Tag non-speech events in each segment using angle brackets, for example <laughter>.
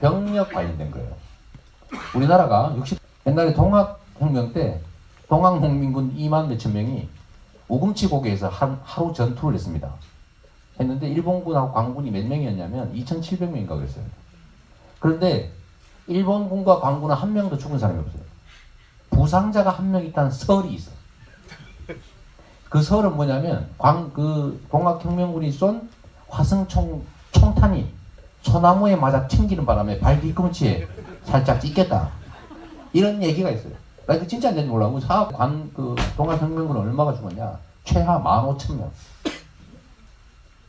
병력 관련된 거예요. 우리나라가 60 옛날에 동학혁명 때 동학농민군 2만 몇천 명이 우금치 고개에서 한, 하루 전투를 했습니다. 했는데 일본군하고 광군이 몇 명이었냐면 2,700명인가 그랬어요. 그런데 일본군과 광군은 한 명도 죽은 사람이 없어요. 부상자가 한 명 있다는 설이 있어. 그 설은 뭐냐면 광 그 동학혁명군이 쏜 화승총 총탄이 소나무에 맞아 튕기는 바람에 발 뒤꿈치에 살짝 찢겼다. 이런 얘기가 있어요. 나 이거 진짜 안 되는지 몰라. 그 사업 관그 동학혁명군은 얼마가 죽었냐? 최하 15,000명.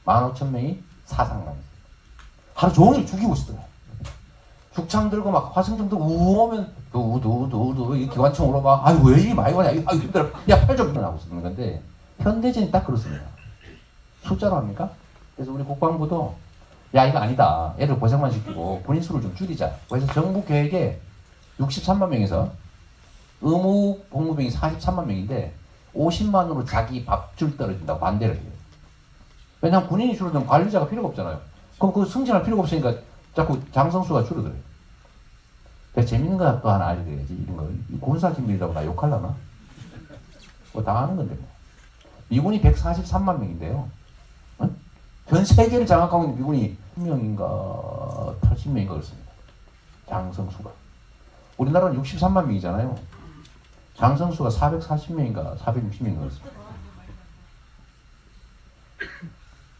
15,000명이 사상당했어요. 하루 종일 죽이고 있었어요. 죽창 들고 막 화승총 들고 우 오면 두두두두 이 기관총으로 막 아유 왜 이리 많이 가냐 아유 힘들어 야팔좀 하고 있는 건데 현대전이 딱 그렇습니다. 숫자로 합니까? 그래서 우리 국방부도 야 이거 아니다. 애들 고생만 시키고 군인 수를 좀 줄이자. 그래서 정부 계획에 63만 명에서 의무 복무병이 43만 명인데 50만으로 자기 밥줄 떨어진다고 반대를 해요. 왜냐하면 군인이 줄어들면 관리자가 필요가 없잖아요. 그럼 그 승진할 필요가 없으니까 자꾸 장성수가 줄어들어요. 근데 재밌는 거또 하나 알려드려야지. 이런 거. 이 군사기밀이라고 나 욕할라나? 뭐 당하는 건데 뭐. 미군이 143만 명인데요. 어? 전 세계를 장악하고 있는 미군이 10명인가 80명인가 그렇습니다. 장성수가. 우리나라는 63만 명이잖아요. 장성수가 440명인가 460명인가 그렇습니다.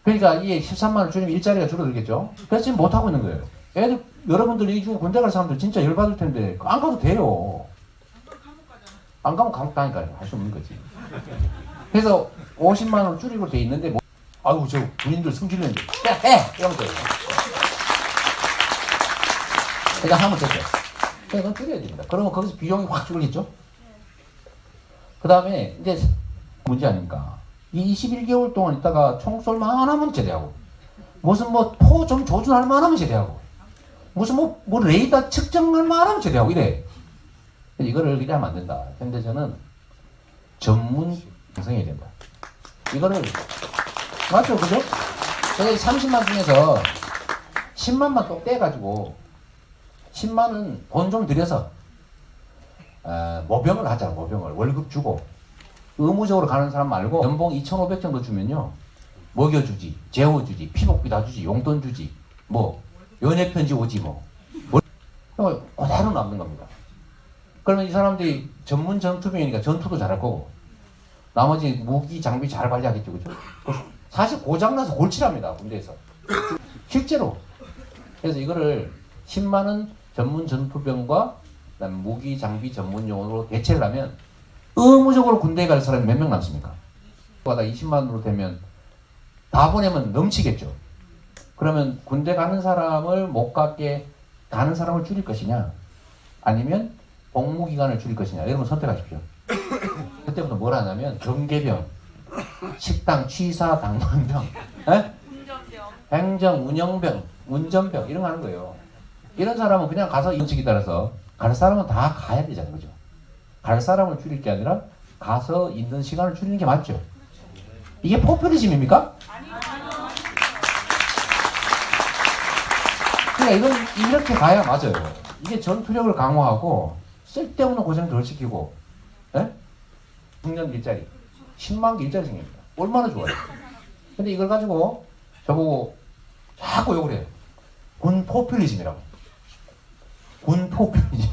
그러니까 이게 13만을 줄이면 일자리가 줄어들겠죠? 그래서 지금 못하고 있는 거예요. 애들, 여러분들 이 중에 군대 갈 사람들 진짜 열받을 텐데, 안 가도 돼요. 안 가면 감옥 다니까요. 할 수 없는 거지. 그래서 50만 원 줄이고 돼 있는데, 뭐, 아유, 저 군인들 승진했는데, 야, 해! 이러면 돼요. 그러니까 하면 되죠. 그러니까 줄여야 됩니다. 그러면 거기서 비용이 확 줄겠죠? 그 다음에, 이제, 문제 아닙니까? 이 21개월 동안 있다가 총 쏠만 하면 제대하고 무슨 뭐 포 좀 조준할 만하면 제대하고 무슨 뭐, 뭐 레이더 측정할 만하면 제대하고 이래 이거를 이래 하면 안 된다 현대전은 전문 양성해야 된다 이거를 맞죠 그죠? 그래서 30만 중에서 10만만 또 떼가지고 10만은 돈 좀 들여서 어, 모병을 하자 모병을 월급 주고 의무적으로 가는 사람 말고 연봉 2,500 정도 주면요. 먹여주지, 재워주지, 피복비 다 주지, 용돈 주지, 뭐 연애 편지 오지 뭐. 뭐 그대로 남는 겁니다. 그러면 이 사람들이 전문 전투병이니까 전투도 잘할 거고 나머지 무기 장비 잘 관리하겠죠, 그죠? 사실 고장나서 골치랍니다, 군대에서. 실제로. 그래서 이거를 10만 원 전문 전투병과 무기 장비 전문 용으로 대체를 하면 의무적으로 군대에 갈 사람이 몇 명 남습니까? 과다 20만으로 되면 다 보내면 넘치겠죠. 그러면 군대 가는 사람을 못 가게 가는 사람을 줄일 것이냐, 아니면 복무 기간을 줄일 것이냐, 여러분 선택하십시오. 그때부터 뭘 하냐면 경계병, 식당 취사 당번병, 에? 행정 운영병, 운전병 이런 거 하는 거예요. 이런 사람은 그냥 가서 인식에 따라서 갈 사람은 다 가야 되잖아요, 그죠? 갈 사람을 줄일 게 아니라 가서 있는 시간을 줄이는 게 맞죠. 이게 포퓰리즘입니까? 그러니까 이건 이렇게 가야 맞아요. 이게 전투력을 강화하고 쓸데없는 고생 덜 시키고, 예? 중년 일자리 10만 개 일자리 생깁니다. 얼마나 좋아요. 근데 이걸 가지고 저보고 자꾸 욕을 해요. 군 포퓰리즘이라고. 군 포퓰리즘.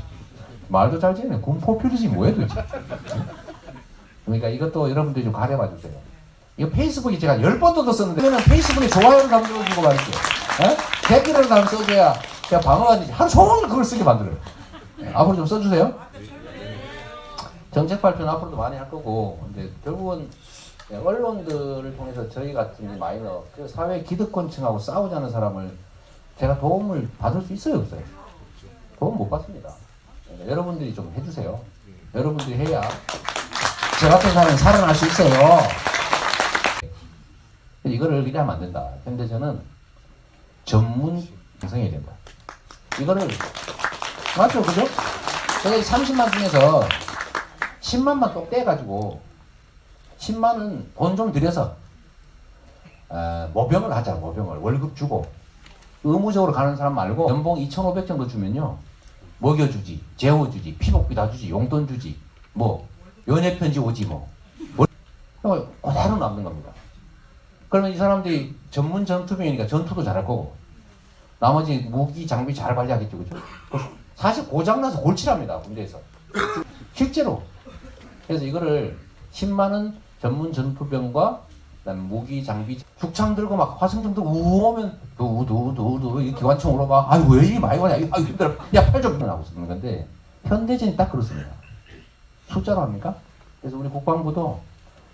말도 잘 지네. 군 포퓰리즘이 뭐야 도대체. 그러니까 이것도 여러분들이 좀 가려봐 주세요. 이거 페이스북에 제가 열 번도 더 썼는데, 그러면 페이스북에 좋아요를 눌러주고 말이죠. 예? 댓글을 써줘야 제가 방어가 되지. 하루 종일 그걸 쓰게 만들어요. 예, 앞으로 좀 써주세요. 정책 발표는 앞으로도 많이 할 거고, 근데 결국은 예, 언론들을 통해서 저희 같은 마이너, 그 사회 기득권층하고 싸우자는 사람을 제가 도움을 받을 수 있어요, 없어요? 도움 못 받습니다. 네, 여러분들이 좀 해주세요. 여러분들이 해야 저 같은 사람이 살아날 수 있어요. 이거를 이래 하면 안 된다. 현대전은 전문 양성해야 된다. 이거를 맞죠, 그죠? 그래서 30만 중에서 10만만 또 떼가지고 10만은 돈 좀 들여서 어, 모병을 하자, 모병을 월급 주고 의무적으로 가는 사람 말고 연봉 2,500 정도 주면요. 먹여주지, 재워주지, 피복비 다 주지, 용돈 주지, 뭐 연애 편지 오지 뭐. 뭐 그대로 남는 겁니다. 그러면 이 사람들이 전문 전투병이니까 전투도 잘할 거고 나머지 무기 장비 잘 관리하겠죠, 그죠? 사실 고장나서 골치랍니다, 군대에서. 실제로. 그래서 이거를 10만 원 전문 전투병과 무기 장비 죽창 들고 막 화승총 들고 우 오면 두두두두 이 기관총으로 막 아유 왜 이리 많이 가냐 아유 힘들어 야팔좀 하고 쓰는 건데 현대전이 딱 그렇습니다. 숫자로 합니까? 그래서 우리 국방부도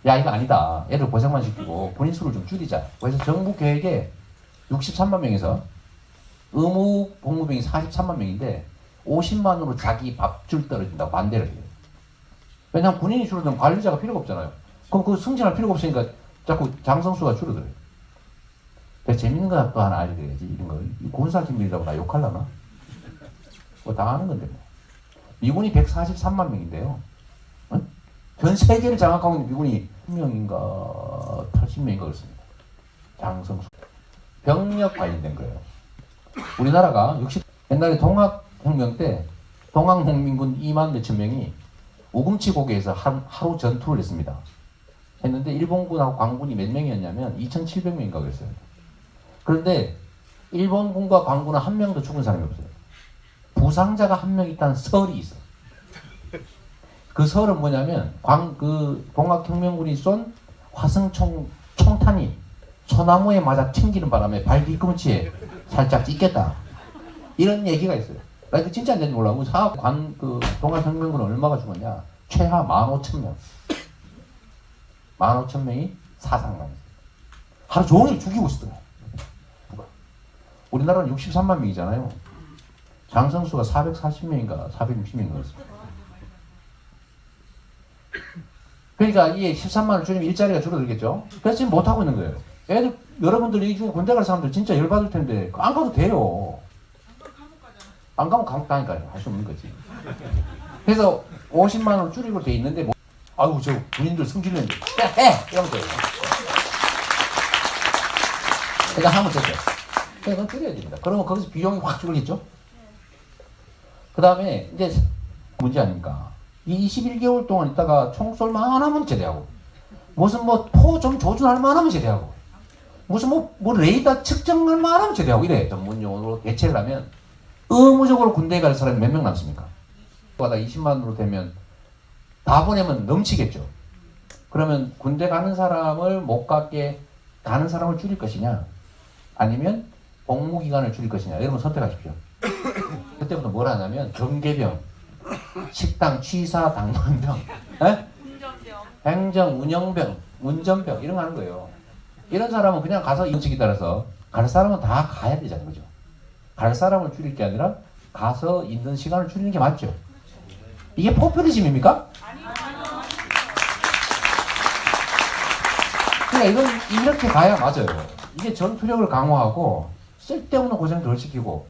야 이거 아니다. 애들 고생만 시키고 군인 수를 좀 줄이자. 그래서 정부 계획에 63만 명에서 의무 복무병이 43만 명인데 50만으로 자기 밥줄 떨어진다고 반대를 해요 왜냐하면 군인이 줄어들면 관리자가 필요가 없잖아요 그럼 그 승진할 필요가 없으니까 자꾸 장성수가 줄어들어요. 근데 재밌는 거 또 하나 알려드려야지. 이런 거. 이 군사기밀이라고 나 욕할라나? 뭐 당하는 건데 뭐. 미군이 143만 명인데요. 어? 전 세계를 장악하고 있는 미군이 10명인가 80명인가 그렇습니다. 장성수. 병력 관련된 거예요. 우리나라가 60, 옛날에 동학혁명 때 동학농민군 2만 몇천 명이 우금치 고개에서 한, 하루 전투를 했습니다. 했는데 일본군하고 광군이 몇 명이었냐면 2,700명인가 그랬어요. 그런데 일본군과 광군은 한 명도 죽은 사람이 없어요. 부상자가 한 명 있다는 설이 있어. 그 설은 뭐냐면 광그 동학혁명군이 쏜 화승총 총탄이 소나무에 맞아 튕기는 바람에 발 뒤꿈치에 살짝 찢겼다. 이런 얘기가 있어요. 나 이거 진짜 안 되는지 몰라. 그 사업 관 그 동학혁명군은 얼마가 죽었냐? 최하 15,000명. 15,000명이 사상당했어요. 하루 종일 죽이고 있었더라. 우리나라는 63만 명이잖아요. 장성수가 440명인가 460명인가 그랬습니다. 그러니까 이게 13만을 줄이면 일자리가 줄어들겠죠? 그래서 지금 못하고 있는 거예요. 애들, 여러분들이 이 중에 군대 갈 사람들 진짜 열받을 텐데, 안 가도 돼요. 안 가면 감옥 다니까요. 할 수 없는 거지. 그래서 50만으로 줄이고 돼 있는데, 뭐, 아유, 저 군인들 승진했는데, 야, 해! 이런 거예요. 그러니까 하면 되죠. 그러니까 줄여야 됩니다. 그러면 거기서 비용이 확 줄겠죠? 그 다음에, 이제, 문제 아닙니까? 이 21개월 동안 있다가 총 쏠만 하면 제대하고, 무슨 뭐, 포 좀 조준할 만하면 제대하고, 무슨 뭐, 뭐 레이더 측정할 만하면 제대하고, 이래. 전문 용어로 대체를 하면, 의무적으로 군대에 갈 사람이 몇 명 남습니까? 과다 20만으로 되면 다 보내면 넘치겠죠. 그러면 군대 가는 사람을 못 가게 가는 사람을 줄일 것이냐, 아니면 복무 기간을 줄일 것이냐, 여러분 선택하십시오. <coughs> 그때부터 뭘 하냐면 경계병, 식당 취사 당번병. 행정 운영병, 운전병 이런 거 하는 거예요. 이런 사람은 그냥 가서 인식에 따라서 갈 사람은 다 가야 되잖아요, 그죠? 갈 사람을 줄일 게 아니라 가서 있는 시간을 줄이는 게 맞죠. 이게 포퓰리즘입니까? 그러니까 이건 이렇게 가야 맞아요. 이게 전투력을 강화하고 쓸데없는 고생 덜 시키고